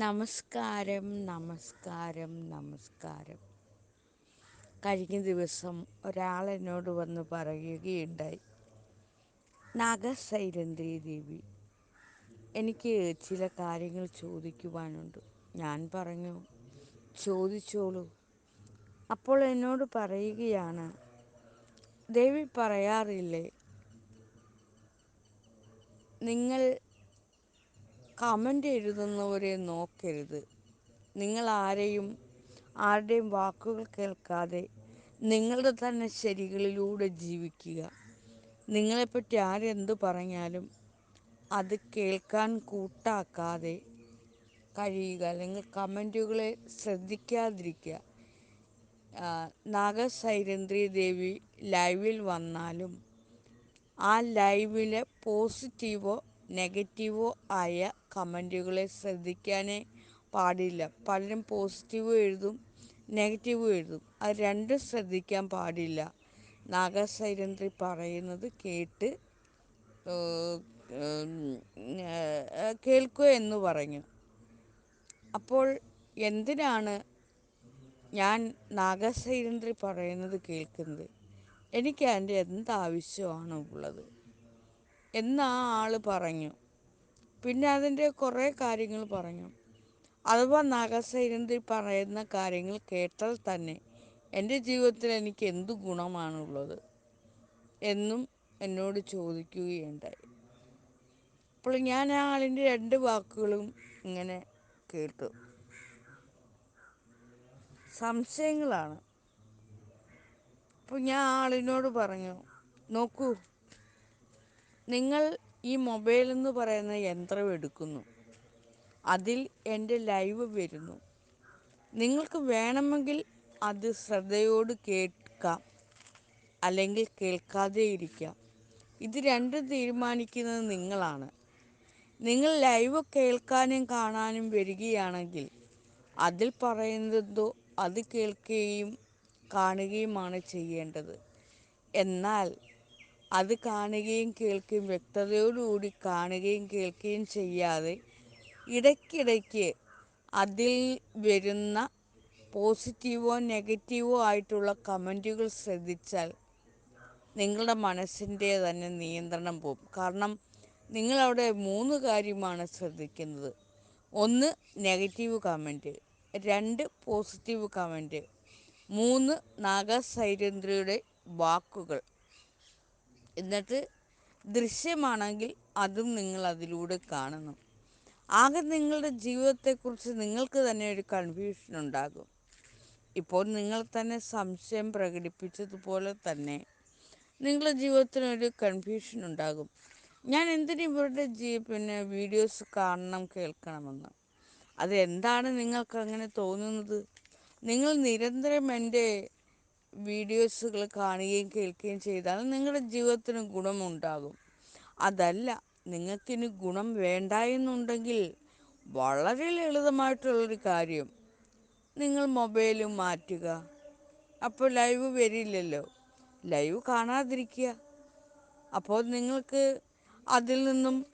നമസ്കാരം നമസ്കാരം നമസ്കാരം. കഴിഞ്ഞ ദിവസം ഒരാൾ എന്നോട് വന്ന് പറയുകയുണ്ടായി. നാഗസൈലന്ദ്രി ദേവി എനിക്ക് ചില കാര്യങ്ങൾ ചോദിക്കുവാനുണ്ട്. ഞാൻ പറഞ്ഞു ചോദിച്ചോളൂ. അപ്പോൾ എന്നോട് പറയുകയാണ് ദേവി പറയാറില്ലേ നിങ്ങൾ കമന്റ് എഴുതുന്നവരെ നോക്കരുത്. നിങ്ങൾ ആരെയും ആരുടെയും വാക്കുകൾ കേൾക്കാതെ നിങ്ങളുടെ തന്നെ ശരികളിലൂടെ ജീവിക്കുക. നിങ്ങളെപ്പറ്റി ആരെന്ത് പറഞ്ഞാലും അത് കേൾക്കാൻ കൂട്ടാക്കാതെ കഴിയുക. അല്ലെങ്കിൽ കമന്റുകളെ ശ്രദ്ധിക്കാതിരിക്കുക. നാഗസൈരന്ദ്രി ദേവി ലൈവിൽ വന്നാലും ആ ലൈവിലെ പോസിറ്റീവോ നെഗറ്റീവോ ആയ കമന്റുകളെ ശ്രദ്ധിക്കാനേ പാടില്ല. പലരും പോസിറ്റീവ് എഴുതും നെഗറ്റീവ് എഴുതും. അത് രണ്ടും ശ്രദ്ധിക്കാൻ പാടില്ല. നാഗസൈരന്ത്രി പറയുന്നത് കേട്ട് കേൾക്കുക എന്ന് പറഞ്ഞു. അപ്പോൾ എന്തിനാണ് ഞാൻ നാഗസൈരന്ത്രി പറയുന്നത് കേൾക്കുന്നത്? എനിക്ക് അതിന്റെ എന്താവശ്യമാണ് ഉള്ളത് എന്ന് ആ ആൾ പറഞ്ഞു. പിന്നെ അതിന്റെ കുറേ കാര്യങ്ങൾ പറഞ്ഞു. അഥവാ നാഗസൈനന്ദി പറയുന്ന കാര്യങ്ങൾ കേട്ടാൽ തന്നെ എന്റെ ജീവിതത്തിൽ എനിക്ക് എന്ത് ഗുണമാണുള്ളത് എന്നും എന്നോട് ചോദിക്കുകയുണ്ടായി. അപ്പോൾ ഞാൻ ആ ആളിന്റെ രണ്ട് വാക്കുകളും ഇങ്ങനെ കേട്ടു. സംശയങ്ങളാണ്. അപ്പോൾ ഞാൻ ആളിനോട് പറഞ്ഞു നോക്കൂ നിങ്ങൾ ഈ മൊബൈൽ എന്ന് പറയുന്ന യന്ത്രം എടുക്കുന്നു. അതിൽ എന്റെ ലൈവ് വരുന്നു. നിങ്ങൾക്ക് വേണമെങ്കിൽ അത് ശ്രദ്ധയോട് കേൾക്കാം. അല്ലെങ്കിൽ കേൾക്കാതെ ഇരിക്കാം. ഇത് രണ്ടും തീരുമാനിക്കുന്നത് നിങ്ങളാണ്. നിങ്ങൾ ലൈവ് കേൾക്കാനും കാണാനും വരികയാണെങ്കിൽ അതിൽ പറയുന്നതോ അത് കേൾക്കുകയും കാണുകയുമാണ് ചെയ്യേണ്ടത്. എന്നാൽ അത് കാണുകയും കേൾക്കുകയും വ്യക്തതയോടുകൂടി കാണുകയും കേൾക്കുകയും ചെയ്യാതെ ഇടയ്ക്കിടയ്ക്ക് അതിൽ വരുന്ന പോസിറ്റീവോ നെഗറ്റീവോ ആയിട്ടുള്ള കമന്റുകൾ ശ്രദ്ധിച്ചാൽ നിങ്ങളുടെ മനസ്സിന്റെ തന്നെ നിയന്ത്രണം പോകും. കാരണം നിങ്ങളവിടെ മൂന്ന് കാര്യമാണ് ശ്രദ്ധിക്കുന്നത്. ഒന്ന് നെഗറ്റീവ് കമന്റ്. രണ്ട് പോസിറ്റീവ് കമന്റ്. മൂന്ന് നാഗസൈരന്ധ്രയുടെ വാക്കുകൾ. എന്നിട്ട് ദൃശ്യമാണെങ്കിൽ അതും നിങ്ങൾ അതിലൂടെ കാണുന്നു. ആകെ നിങ്ങളുടെ ജീവിതത്തെക്കുറിച്ച് നിങ്ങൾക്ക് തന്നെ ഒരു കൺഫ്യൂഷൻ ഉണ്ടാകും. ഇപ്പോൾ നിങ്ങൾ തന്നെ സംശയം പ്രകടിപ്പിച്ചതുപോലെ തന്നെ നിങ്ങളുടെ ജീവിതത്തിനൊരു കൺഫ്യൂഷൻ ഉണ്ടാകും. ഞാൻ എന്തിനു ഇവരുടെ ജീ പിന്നെ വീഡിയോസ് കാണണം കേൾക്കണമെന്ന്? അതെന്താണ് നിങ്ങൾക്ക് അങ്ങനെ തോന്നുന്നത്? നിങ്ങൾ നിരന്തരം എന്റെ വീഡിയോസുകൾ കാണുകയും കേൾക്കുകയും ചെയ്താൽ നിങ്ങളുടെ ജീവിതത്തിന് ഗുണമുണ്ടാകും. അതല്ല നിങ്ങൾക്കിനി ഗുണം വേണ്ട എന്നുണ്ടെങ്കിൽ വളരെ ലളിതമായിട്ടുള്ളൊരു കാര്യം. നിങ്ങൾ മൊബൈൽ മാറ്റുക. അപ്പോൾ ലൈവ് വരില്ലല്ലോ. ലൈവ് കാണാതിരിക്കുക. അപ്പോൾ നിങ്ങൾക്ക് അതിൽ നിന്നും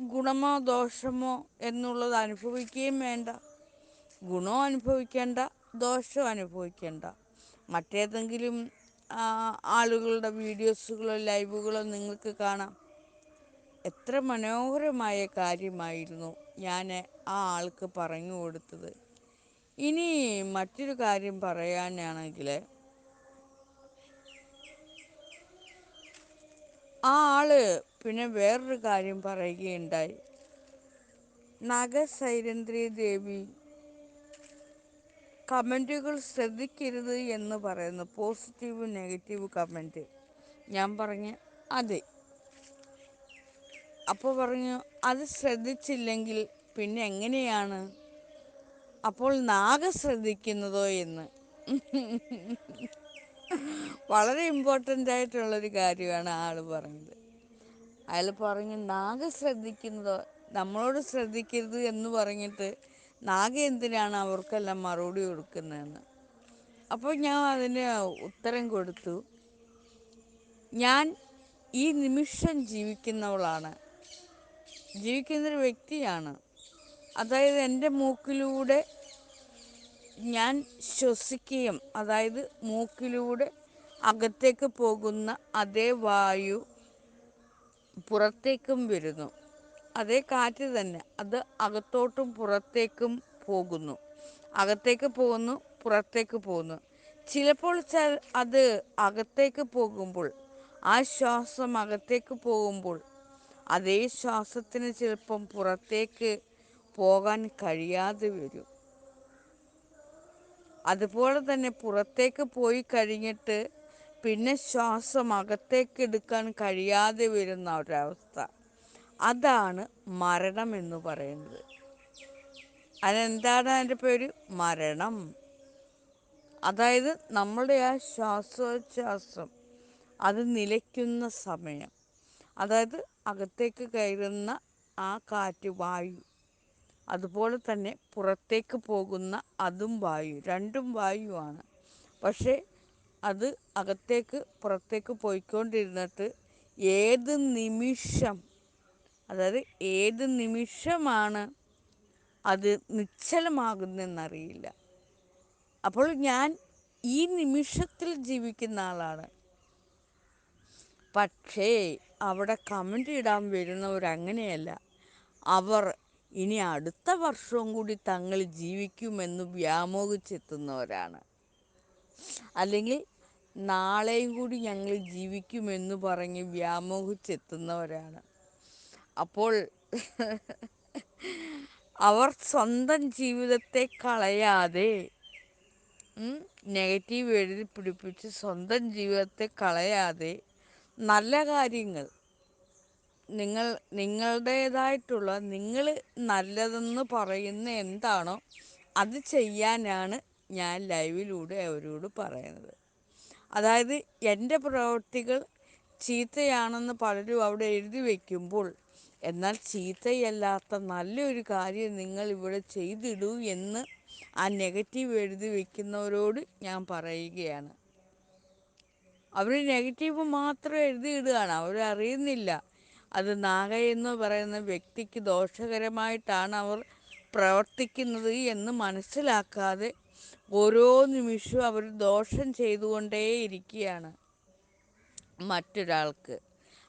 ഗുണമോ ദോഷമോ എന്നുള്ളത് അനുഭവിക്കുകയും വേണ്ട. ഗുണവും അനുഭവിക്കേണ്ട ദോഷം അനുഭവിക്കേണ്ട. മറ്റേതെങ്കിലും ആളുകളുടെ വീഡിയോസുകളോ ലൈവുകളോ നിങ്ങൾക്ക് കാണാം. എത്ര മനോഹരമായ കാര്യമായിരുന്നു ഞാൻ ആ ആൾക്ക് പറഞ്ഞു കൊടുത്തത്. ഇനി മറ്റൊരു കാര്യം പറയാനാണെങ്കിൽ ആ ആൾ പിന്നെ വേറൊരു കാര്യം പറയുകയുണ്ടായി. നാഗസൈരന്ധ്രി ദേവി കമന്റുകൾ ശ്രദ്ധിക്കരുത് എന്ന് പറയുന്നു. പോസിറ്റീവ് നെഗറ്റീവ് കമന്റ് ഞാൻ പറഞ്ഞു അതെ. അപ്പോൾ പറഞ്ഞു അത് ശ്രദ്ധിച്ചില്ലെങ്കിൽ പിന്നെ എങ്ങനെയാണ്? അപ്പോൾ നാഗ ശ്രദ്ധിക്കുന്നതോ എന്ന്. വളരെ ഇമ്പോർട്ടന്റ് ആയിട്ടുള്ളൊരു കാര്യമാണ് ആൾ പറഞ്ഞത്. അയാൾ പറഞ്ഞു നാഗ ശ്രദ്ധിക്കുന്നതോ? നമ്മളോട് ശ്രദ്ധിക്കരുത് എന്ന് പറഞ്ഞിട്ട് നാഗ എന്തിനാണ് അവർക്കെല്ലാം മറുപടി കൊടുക്കുന്നതെന്ന്. അപ്പോൾ ഞാൻ അതിന് ഉത്തരം കൊടുത്തു. ഞാൻ ഈ നിമിഷം ജീവിക്കുന്നവളാണ്. ജീവിക്കുന്നൊരു വ്യക്തിയാണ്. അതായത് എന്റെ മൂക്കിലൂടെ ഞാൻ ശ്വസിക്കുകയും അതായത് മൂക്കിലൂടെ അകത്തേക്ക് പോകുന്ന അതേ വായു പുറത്തേക്കും വരുന്നു. അതേ കാറ്റ് തന്നെ. അത് അകത്തോട്ടും പുറത്തേക്കും പോകുന്നു. അകത്തേക്ക് പോകുന്നു പുറത്തേക്ക് പോകുന്നു. ചിലപ്പോൾ അത് അകത്തേക്ക് പോകുമ്പോൾ ആ ശ്വാസം അകത്തേക്ക് പോകുമ്പോൾ അതേ ശ്വാസത്തിന് ചിലപ്പം പുറത്തേക്ക് പോകാൻ കഴിയാതെ വരും. അതുപോലെ തന്നെ പുറത്തേക്ക് പോയി കഴിഞ്ഞിട്ട് പിന്നെ ശ്വാസം അകത്തേക്ക് എടുക്കാൻ കഴിയാതെ വരുന്ന ഒരവസ്ഥ. അതാണ് മരണം എന്ന് പറയുന്നത്. അതെന്താണ് അതിന്റെ പേര്? മരണം. അതായത് നമ്മുടെ ആ ശ്വാസോച്ഛ്വാസം അത് നിലയ്ക്കുന്ന സമയം അതായത് അകത്തേക്ക് കയറുന്ന ആ കാറ്റ് വായു അതുപോലെ തന്നെ പുറത്തേക്ക് പോകുന്ന അതും വായു രണ്ടും വായുവാണ്. പക്ഷേ അത് അകത്തേക്ക് പുറത്തേക്ക് പോയിക്കൊണ്ടിരുന്നിട്ട് ഏത് നിമിഷം അതായത് ഏത് നിമിഷമാണ് അത് നിശ്ചലമാകുന്നതെന്നറിയില്ല. അപ്പോൾ ഞാൻ ഈ നിമിഷത്തിൽ ജീവിക്കുന്ന ആളാണ്. പക്ഷേ അവിടെ കമന്റ് ഇടാൻ വരുന്നവർ അങ്ങനെയല്ല. അവർ ഇനി അടുത്ത വർഷവും കൂടി തങ്ങൾ ജീവിക്കുമെന്ന് വ്യാമോഹിച്ചെത്തുന്നവരാണ്. അല്ലെങ്കിൽ നാളെയും കൂടി ഞങ്ങൾ ജീവിക്കുമെന്ന് പറഞ്ഞ് വ്യാമോഹിച്ചെത്തുന്നവരാണ്. അപ്പോൾ അവർ സ്വന്തം ജീവിതത്തെ കളയാതെ നെഗറ്റീവ് എഴുതി പിടിപ്പിച്ച് സ്വന്തം ജീവിതത്തെ കളയാതെ നല്ല കാര്യങ്ങൾ നിങ്ങൾ നിങ്ങളുടേതായിട്ടുള്ള നിങ്ങൾ നല്ലതെന്ന് പറയുന്ന എന്താണോ അത് ചെയ്യാനാണ് ഞാൻ ലൈവിലൂടെ അവരോട് പറയുന്നത്. അതായത് എന്റെ പ്രവൃത്തികൾ ചീത്തയാണെന്ന് പലരും അവിടെ എഴുതി വയ്ക്കുമ്പോൾ എന്നാൽ ചീത്തയല്ലാത്ത നല്ലൊരു കാര്യം നിങ്ങൾ ഇവിടെ ചെയ്തിടൂ എന്ന് ആ നെഗറ്റീവ് എഴുതി വയ്ക്കുന്നവരോട് ഞാൻ പറയുകയാണ്. അവർ നെഗറ്റീവ് മാത്രം എഴുതി എഴുതിയിടുകയാണ് അവരറിയുന്നില്ല അത് നാഗ എന്ന് പറയുന്ന വ്യക്തിക്ക് ദോഷകരമായിട്ടാണ് അവർ പ്രവർത്തിക്കുന്നത് എന്ന് മനസ്സിലാക്കാതെ ഓരോ നിമിഷവും അവർ ദോഷം ചെയ്തുകൊണ്ടേയിരിക്കുകയാണ് മറ്റൊരാൾക്ക്.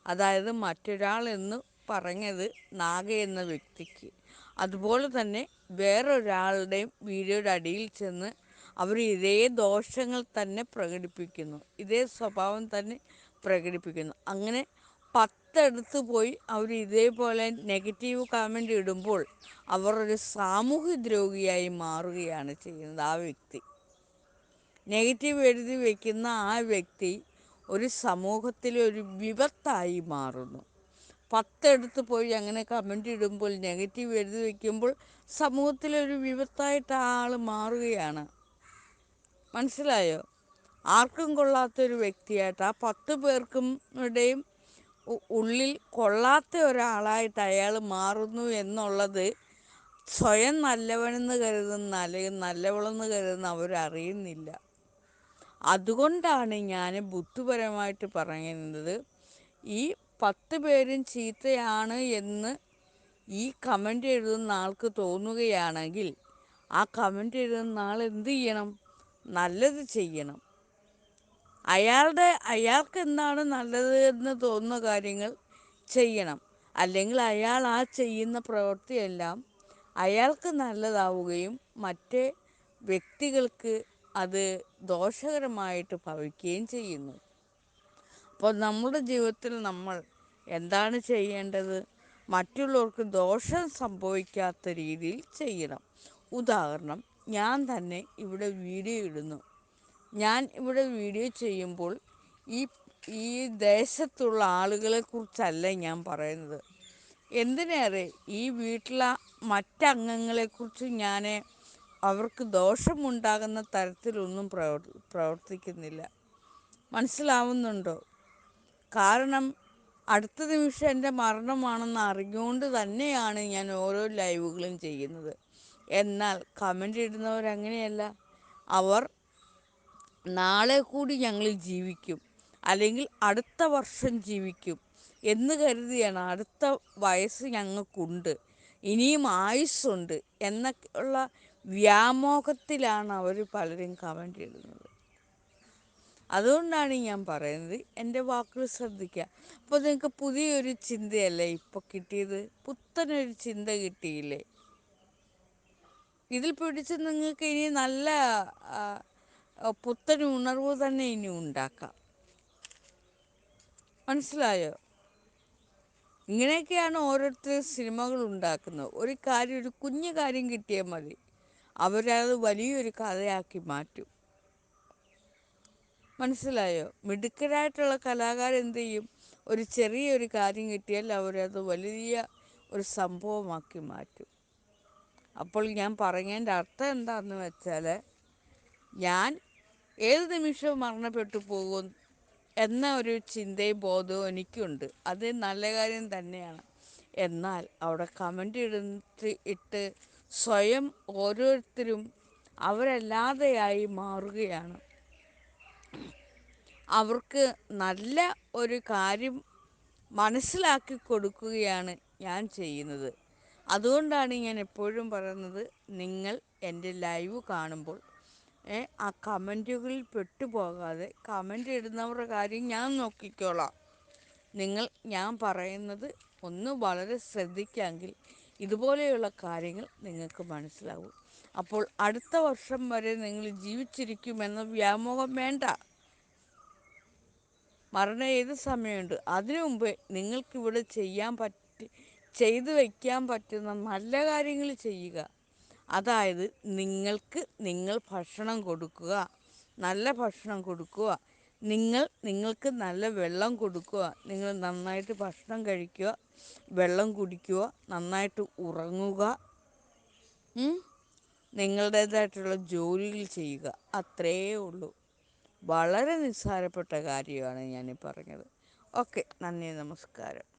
അതായത് മറ്റൊരാൾ എന്ന് പറഞ്ഞത് നാഗ എന്ന വ്യക്തിക്ക്. അതുപോലെ തന്നെ വേറൊരാളുടെയും വീഡിയോയുടെ അടിയിൽ ചെന്ന് അവർ ഇതേ ദോഷങ്ങൾ തന്നെ പ്രകടിപ്പിക്കുന്നു. ഇതേ സ്വഭാവം തന്നെ പ്രകടിപ്പിക്കുന്നു. അങ്ങനെ പത്തെടുത്ത് പോയി അവർ ഇതേപോലെ നെഗറ്റീവ് കമന്റ് ഇടുമ്പോൾ അവർ ഒരു സാമൂഹ്യ ദ്രോഹിയായി മാറുകയാണ് ചെയ്യുന്നത് ആ വ്യക്തി. നെഗറ്റീവ് എഴുതി വയ്ക്കുന്ന ആ വ്യക്തി ഒരു സമൂഹത്തിലെ ഒരു വിപത്തായി മാറുന്നു. പത്തെടുത്ത് പോയി അങ്ങനെ കമന്റ് ഇടുമ്പോൾ നെഗറ്റീവ് എഴുതി വയ്ക്കുമ്പോൾ സമൂഹത്തിലൊരു വിപത്തായിട്ട് ആ ആൾ മാറുകയാണ്. മനസ്സിലായോ? ആർക്കും കൊള്ളാത്തൊരു വ്യക്തിയായിട്ട് ആ പത്ത് പേർക്കും ഇടയും ഉള്ളിൽ കൊള്ളാത്ത ഒരാളായിട്ട് അയാൾ മാറുന്നു എന്നുള്ളത് സ്വയം നല്ലവനെന്ന് കരുതുന്ന അല്ലെങ്കിൽ നല്ലവളെന്ന് കരുതുന്ന അവരറിയുന്നില്ല. അതുകൊണ്ടാണ് ഞാൻ ബുദ്ധിപരമായിട്ട് പറയുന്നത് ഈ പത്ത് പേരും ചീത്തയാണ് എന്ന് ഈ കമന്റ് എഴുതുന്ന ആൾക്ക് തോന്നുകയാണെങ്കിൽ ആ കമന്റ് എഴുതുന്ന ആൾ എന്ത് ചെയ്യണം? നല്ലത് ചെയ്യണം. അയാളുടെ അയാൾക്ക് എന്താണ് നല്ലത് എന്ന് തോന്നുന്ന കാര്യങ്ങൾ ചെയ്യണം. അല്ലെങ്കിൽ അയാൾ ആ ചെയ്യുന്ന പ്രവൃത്തിയെല്ലാം അയാൾക്ക് നല്ലതാവുകയും മറ്റേ വ്യക്തികൾക്ക് അത് ദോഷകരമായിട്ട് ഭവിക്കുകയും ചെയ്യുന്നു. അപ്പോൾ നമ്മുടെ ജീവിതത്തിൽ നമ്മൾ എന്താണ് ചെയ്യേണ്ടത്? മറ്റുള്ളവർക്ക് ദോഷം സംഭവിക്കാത്ത രീതിയിൽ ചെയ്യണം. ഉദാഹരണം ഞാൻ തന്നെ ഇവിടെ വീഡിയോ ഇടുന്നു. ഞാൻ ഇവിടെ വീഡിയോ ചെയ്യുമ്പോൾ ഈ ഈ ദേശത്തുള്ള ആളുകളെ കുറിച്ചല്ല ഞാൻ പറയുന്നത്. എന്തിനേറെ ഈ വീട്ടിലെ മറ്റംഗങ്ങളെക്കുറിച്ച് ഞാൻ അവർക്ക് ദോഷമുണ്ടാകുന്ന തരത്തിലൊന്നും പ്രവർ പ്രവർത്തിക്കുന്നില്ല. മനസ്സിലാവുന്നുണ്ടോ? കാരണം അടുത്ത നിമിഷം എന്റെ മരണമാണെന്ന് അറിഞ്ഞുകൊണ്ട് തന്നെയാണ് ഞാൻ ഓരോ ലൈവുകളും ചെയ്യുന്നത്. എന്നാൽ കമന്റ് ഇടുന്നവരങ്ങനെയല്ല. അവർ നാളെ കൂടി ഞങ്ങൾ ജീവിക്കും. അല്ലെങ്കിൽ അടുത്ത വർഷം ജീവിക്കും എന്ന് കരുതിയാണ് അടുത്ത വയസ്സ് ഞങ്ങൾക്കുണ്ട്. ഇനിയും ആയുസ്സുണ്ട് എന്നൊക്കെ ഉള്ള വ്യാമോഹത്തിലാണ് അവർ പലരും കമന്റ് ഇടുന്നത്. അതുകൊണ്ടാണ് ഞാൻ പറയുന്നത് എന്റെ വാക്കുകൾ ശ്രദ്ധിക്കുക. അപ്പോൾ നിങ്ങൾക്ക് പുതിയൊരു ചിന്തയല്ലേ ഇപ്പോൾ കിട്ടിയത്? പുത്തനൊരു ചിന്ത കിട്ടിയില്ലേ? ഇതിൽ പിടിച്ച് നിങ്ങൾക്ക് ഇനി നല്ല പുത്തൻ ഉണർവ് തന്നെ ഇനി ഉണ്ടാക്കാം. മനസ്സിലായോ? ഇങ്ങനെയൊക്കെയാണ് ഓരോരുത്തർ സിനിമകൾ ഉണ്ടാക്കുന്നത്. ഒരു കാര്യം ഒരു കുഞ്ഞു കാര്യം കിട്ടിയാൽ മതി. അവരത് വലിയൊരു കഥയാക്കി മാറ്റും. മനസ്സിലായോ? മിടുക്കരായിട്ടുള്ള കലാകാരൻ എന്ത് ചെയ്യും? ഒരു ചെറിയൊരു കാര്യം കിട്ടിയാൽ അവരത് വലിയ ഒരു സംഭവമാക്കി മാറ്റും. അപ്പോൾ ഞാൻ പറഞ്ഞതിന്റെ അർത്ഥം എന്താണെന്ന് വെച്ചാൽ ഞാൻ ഏത് നിമിഷവും മരണപ്പെട്ടു പോകും എന്ന ഒരു ചിന്തയും ബോധവും എനിക്കുണ്ട്. അത് നല്ല കാര്യം തന്നെയാണ്. എന്നാൽ അവിടെ കമന്റ് ഇടുന്ന ഇട്ട് സ്വയം ഓരോരുത്തരും അവരല്ലാതെയായി മാറുകയാണ്. അവർക്ക് നല്ല ഒരു കാര്യം മനസ്സിലാക്കി കൊടുക്കുകയാണ് ഞാൻ ചെയ്യുന്നത്. അതുകൊണ്ടാണ് ഞാൻ എപ്പോഴും പറയുന്നത് നിങ്ങൾ എന്റെ ലൈവ് കാണുമ്പോൾ ആ കമന്റുകളിൽ പെട്ടുപോകാതെ കമന്റ് ഇടുന്നവരുടെ കാര്യം ഞാൻ നോക്കിക്കോളാം. നിങ്ങൾ ഞാൻ പറയുന്നത് ഒന്ന് വളരെ ശ്രദ്ധിക്കാമെങ്കിൽ ഇതുപോലെയുള്ള കാര്യങ്ങൾ നിങ്ങൾക്ക് മനസ്സിലാവും. അപ്പോൾ അടുത്ത വർഷം വരെ നിങ്ങൾ ജീവിച്ചിരിക്കുമെന്ന വ്യാമോഹം വേണ്ട. മരണം ഏത് സമയമുണ്ട്. അതിനു മുമ്പ് നിങ്ങൾക്കിവിടെ ചെയ്യാൻ പറ്റി ചെയ്തു വയ്ക്കാൻ പറ്റുന്ന നല്ല കാര്യങ്ങൾ ചെയ്യുക. അതായത് നിങ്ങൾക്ക് നിങ്ങൾ ഭക്ഷണം കൊടുക്കുക നല്ല ഭക്ഷണം കൊടുക്കുക. നിങ്ങൾ നിങ്ങൾക്ക് നല്ല വെള്ളം കൊടുക്കുക. നിങ്ങൾ നന്നായിട്ട് ഭക്ഷണം കഴിക്കുക വെള്ളം കുടിക്കുക നന്നായിട്ട് ഉറങ്ങുക? നിങ്ങളുടേതായിട്ടുള്ള ജോലികൾ ചെയ്യുക. അത്രയേ ഉള്ളൂ. വളരെ നിസ്സാരപ്പെട്ട കാര്യമാണ് ഞാൻ പറഞ്ഞത്. ഓക്കെ നന്ദി നമസ്കാരം.